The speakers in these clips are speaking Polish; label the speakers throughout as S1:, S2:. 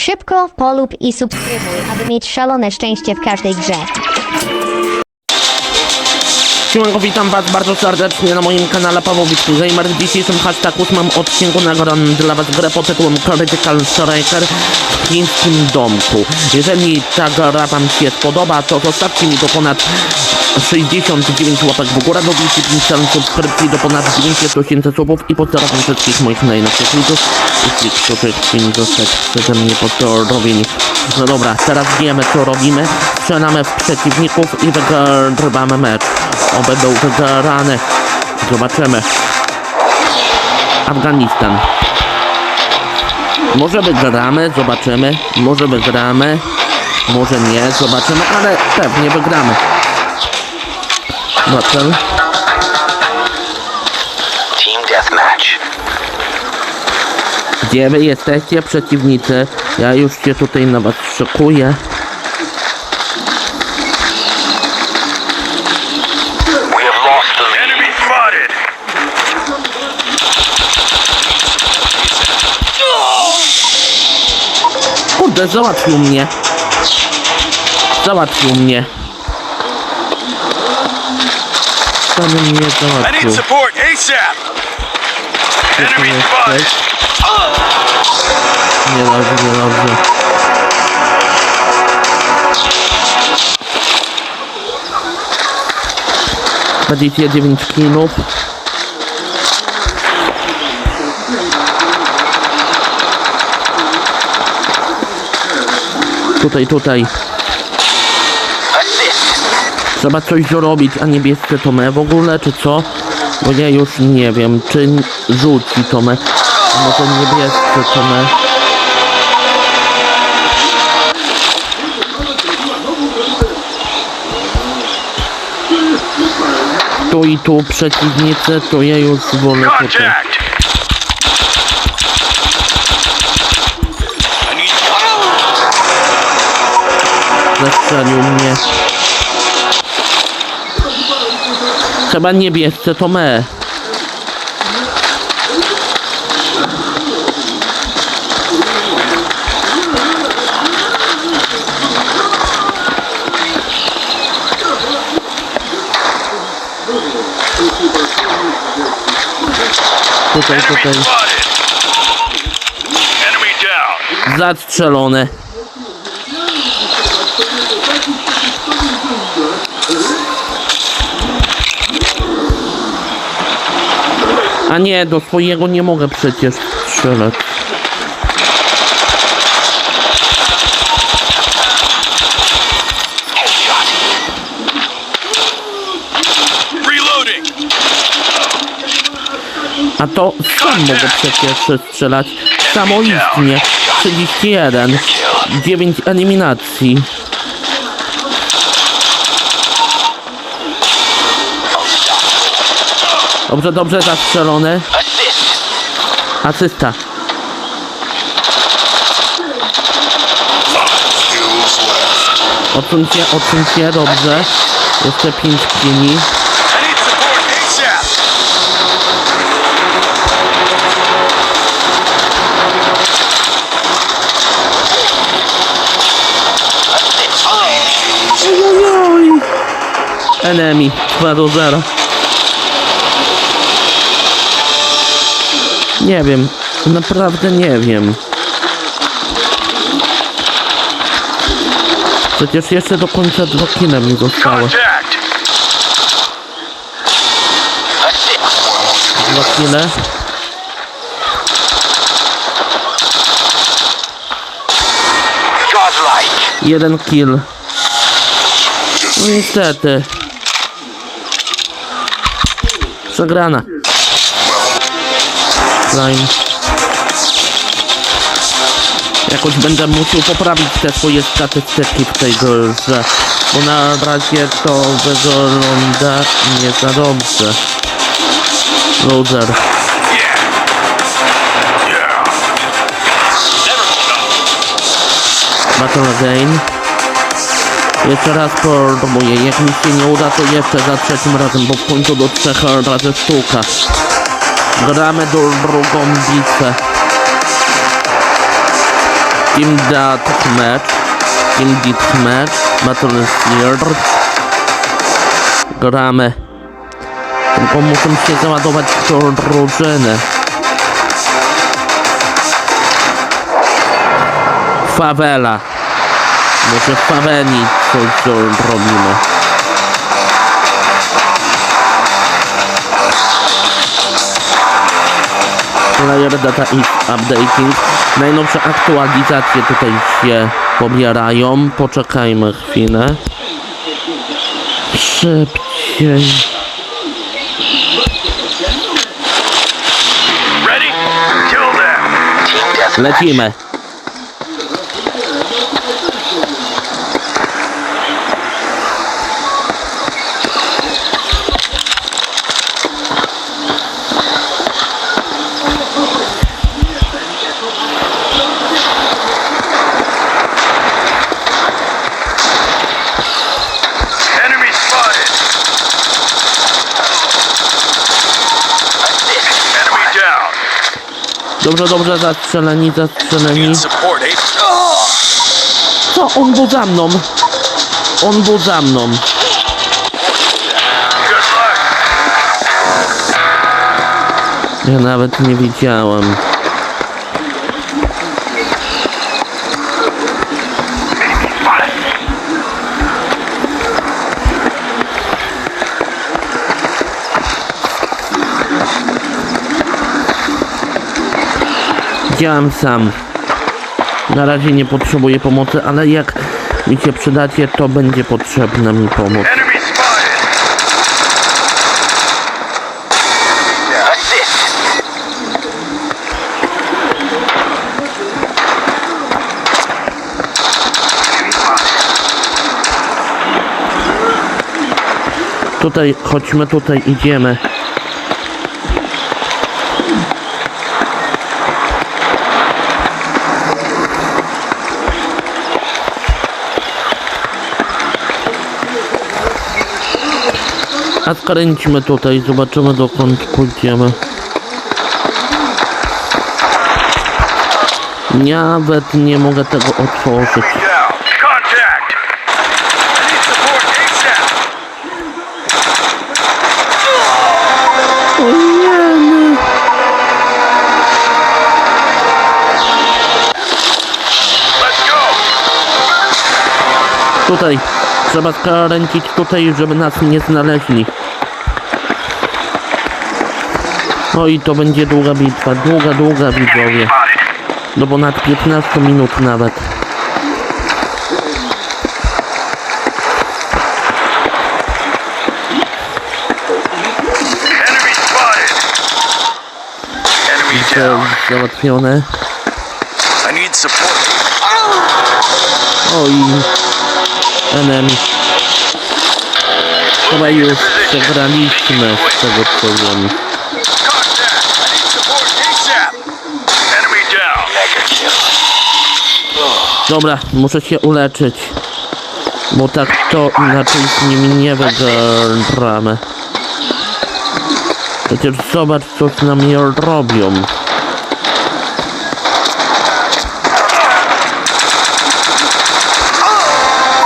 S1: Szybko polub i subskrybuj, aby mieć szalone szczęście w każdej grze.
S2: Siemanko, witam was bardzo serdecznie na moim kanale Pawłowicz Gamer. W dzisiejszym hashtagu mam odcinku nagram dla was grę pod tytułem Critical Striker w chińskim domku. Jeżeli ta gra wam się spodoba, to zostawcie mi do ponad 69 łapek w górę, do 250 subskrypcji, do ponad 900 tysięcy subów i pozdrawiam wszystkich moich najnowszych widzów i tych, którzy chcieli zostać przeze mnie pozdrowieni. No dobra, teraz wiemy co robimy. Strzelamy w przeciwników i wygrywamy mecz. Oby był wygrany. Zobaczymy. Afganistan. Może wygramy, zobaczymy. Może wygramy. Może nie, zobaczymy, ale pewnie wygramy. Zobaczymy.
S3: Team Deathmatch.
S2: Gdzie wy jesteście, przeciwnicy? Ja już się tutaj na was szykuję.
S3: We have lost the lead.
S4: Enemy spotted.
S2: Kurde, załatwił mnie. Załatwił mnie. Sam mnie
S4: I need
S2: załatwił.
S4: Enemy spotted.
S2: jesteś? Niedobrze, niedobrze. Będziecie 9 kilów. Tutaj, tutaj. Trzeba coś zrobić, a niebieskie to me w ogóle, czy co? Bo ja już nie wiem, czy rzuci to me. No to niebieskie to me. Tu i tu przeciwnicy, to ja już wolę tutaj. Zastrzelił mnie. Chyba niebieskie to me. Tutaj, tutaj. Zastrzelone. A nie, do swojego nie mogę przecież strzelać. A to sam mogę przecież strzelać. Samoistnie. 31. 9 eliminacji. Dobrze, dobrze zastrzelone. Asysta. Odsuń się, odsuń się, dobrze. Jeszcze 5 kili.
S4: I need support ASAP.
S2: Ojoj. Enemy 2 do 0. Nie wiem, naprawdę nie wiem. Przecież jeszcze do końca dwa kile mi zostało. Kile.
S3: Godlike.
S2: Jeden kill. No niestety. Przegrana. Slime. Jakoś będę musiał poprawić te swoje statystyki w tej grze. Bo na razie to wygląda nie za dobrze. Loser. Battle again. Jeszcze raz próbuję. Jak mi się nie uda, to jeszcze za trzecim razem, bo w końcu do trzech razy sztuka. Gramy do drugą bitwę. Team Deathmatch. Team Deathmatch. Battlefield. Gramy. Tylko muszę się załadować w drużynę. Fawela. Może w faweli coś zrobimy. Player Data is Updating. Najnowsze aktualizacje tutaj się pobierają. Poczekajmy chwilę. Szybciej. Lecimy.
S4: Enemy spotted. Enemy down.
S2: Dobrze, dobrze, zastrzeleni, zastrzeleni. Co? On był za mną. On był za mną. Ja nawet nie widziałem. Działam sam. Na razie nie potrzebuję pomocy, ale jak mi się przydacie, to będzie potrzebna mi pomoc. Tutaj, chodźmy tutaj, idziemy. A skręcimy tutaj, zobaczymy dokąd pójdziemy. Nawet nie mogę tego otworzyć. Tutaj. Trzeba skręcić tutaj, żeby nas nie znaleźli. No i to będzie długa bitwa. Długa, długa widzowie. No ponad 15 minut nawet. Załatwione.
S4: I
S2: Enemy. Chyba już przegraliśmy z tego co wiem. Dobra, muszę się uleczyć. Bo tak to inaczej z nimi nie wygramy. Przecież zobacz co z nami robią.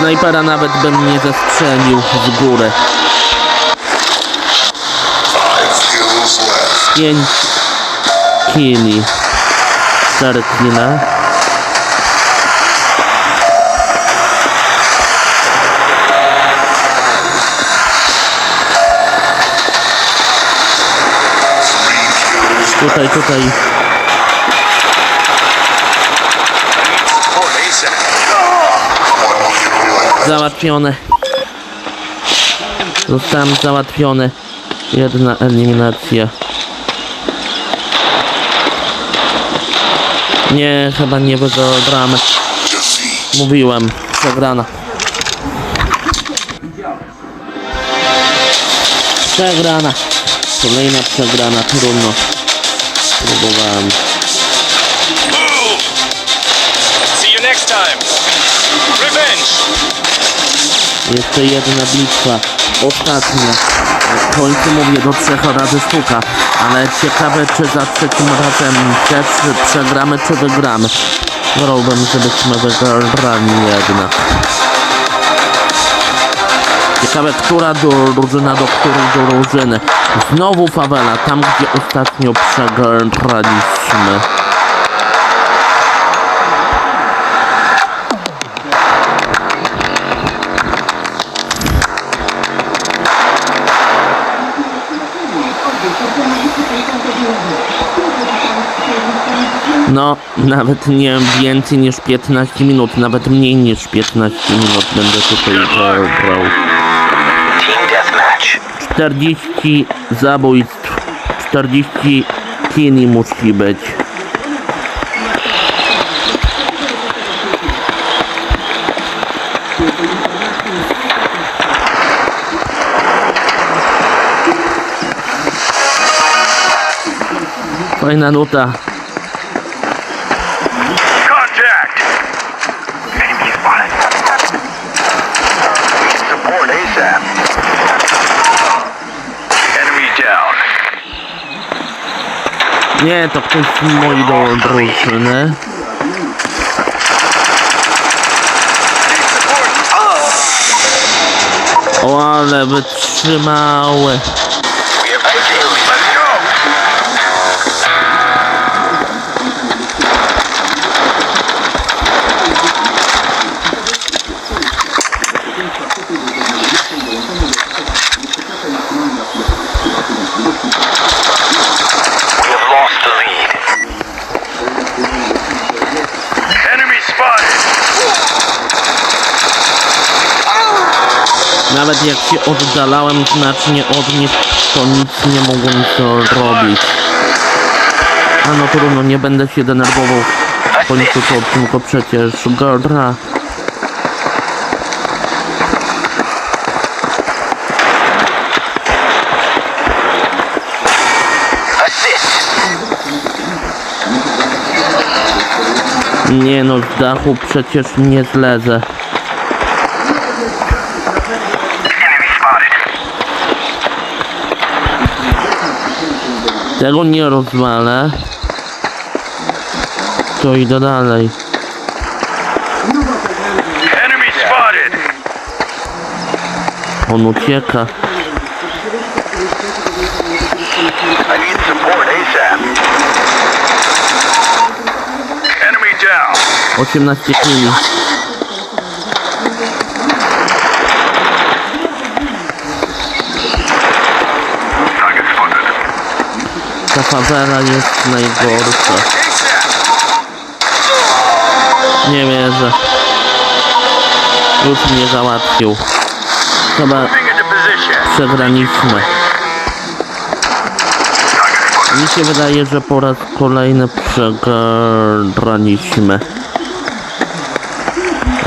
S2: Snajpera nawet bym nie zastrzelił z góry. Pięć kili. Cztery kile. Tutaj, tutaj. Załatwione. Zostałem załatwiony. Jedna eliminacja. Nie, chyba nie wygramy. Mówiłem, przegrana. Przegrana. Kolejna przegrana, trudno. Próbowałem.
S4: See you next time. Revenge.
S2: Jeszcze jedna bitwa. Ostatnia. W końcu mówię do trzech razy sztuka. Ale ciekawe czy za trzecim razem też przegramy czy wygramy. Wolałbym, żebyśmy wygrali jednak. Ciekawe, która drużyna do której drużyny. Znowu fawela, tam gdzie ostatnio przegraliśmy. No, nawet nie więcej niż 15 minut, nawet mniej niż 15 minut będę tutaj
S3: deathmatch.
S2: 40 zabójstw, 40 kili musi być. Fajna nuta. Nie, to z mojej do drużyny. O, ale wytrzymały. Nawet jak się oddalałem znacznie od nich, to nic nie mogłem zrobić. A no trudno, nie będę się denerwował końcu to odcinku przecież gra. Nie no, z dachu przecież nie zlezę. Tego nie rozwalę. To idę dalej. On ucieka. 18 kili. Ta fawela jest najgorsza. Nie wierzę. Już mnie załatwił. Chyba przegraliśmy. Mi się wydaje, że po raz kolejny przegraliśmy.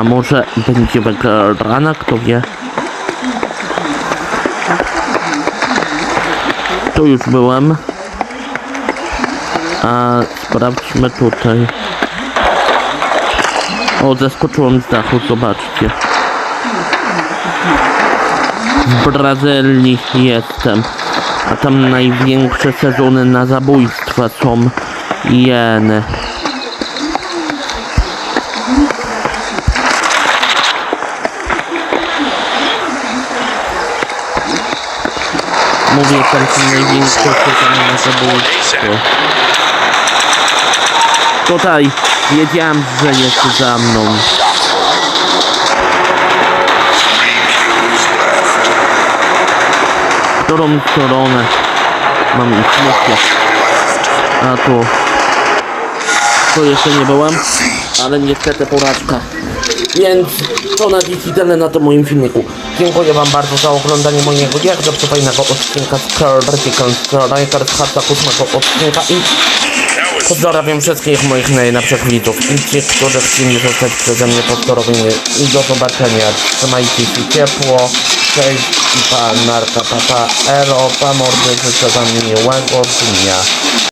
S2: A może będzie wygrana, kto wie. Tu już byłem. A sprawdźmy tutaj. O, zeskoczyłem z dachu, zobaczcie. W Brazylii jestem. A tam największe sezony na zabójstwa są jeny. Mówię, tam są największe sezony na zabójstwo. Tutaj wiedziałem, że jest za mną. Którą stronę mam iść? Mówcie. A tu. Tu jeszcze nie byłem, ale niestety porażka. Więc to na tyle na tym moim filmiku. Dziękuję wam bardzo za oglądanie mojego jakże fajnego odcinka z Critical Strikers Harta 8 odcinka i Pozdrawiam wszystkich moich najlepszych widzów i tych, którzy chcieli zostać przeze mnie pozdrowieni i do zobaczenia. Trzymajcie się ciepło. Cześć i pan Narka Papa Elo, pa mordy, życzę wam miłego dnia.